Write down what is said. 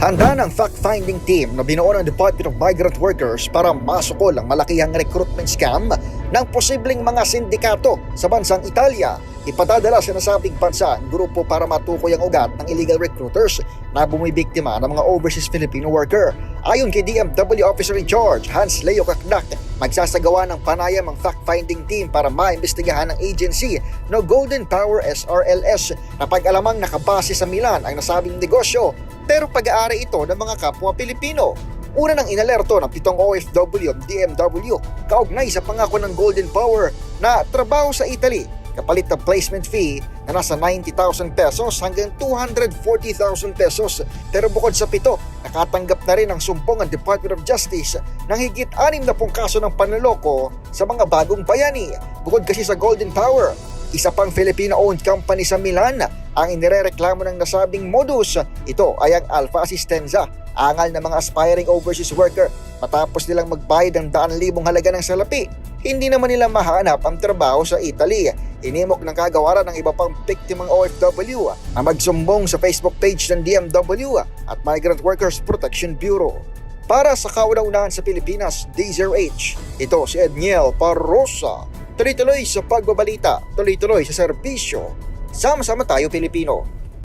Handa ng fact-finding team na binuo ng Department of Migrant Workers para masukol ang malakihang recruitment scam ng posibleng mga sindikato sa bansang Italia. Ipadadala sa nasabing bansa ang grupo para matukoy ang ugat ng illegal recruiters na bumibiktima ng mga overseas Filipino worker. Ayon kay DMW Officer in Charge, Hans Leo Kaknak, magsasagawa ng panayam ang fact-finding team para maimbestigahan ng agency no Golden Power SRLS na pag-alamang nakabase sa Milan ang nasabing negosyo pero pag-aari ito ng mga kapwa Pilipino. Una nang inalerto ng pitong OFW ang DMW kaugnay sa pangako ng Golden Power na trabaho sa Italy kapalit ng placement fee na nasa 90,000 pesos hanggang 240,000 pesos. Pero bukod sa pito, nakatanggap na rin ang sumpong ang Department of Justice ng higit 60 kaso ng panloloko sa mga bagong bayani. Bukod kasi sa Golden Power, isa pang Filipino-owned company sa Milan ang inirereklamo ng nasabing modus. Ito ay ang Alpha Assistenza, angal ng mga aspiring overseas worker matapos nilang magbayad ng daan libong halaga ng salapi. Hindi naman nila mahanap ang trabaho sa Italy. Inimok ng kagawaran ng iba pang biktimang OFW na magsumbong sa Facebook page ng DMW at Migrant Workers Protection Bureau. Para sa kauna-unahan sa Pilipinas, D0H, ito si Edniel Parrosa. Tuloy-tuloy sa pagbabalita, tuloy-tuloy sa serbisyo. Sama-sama tayo Pilipino.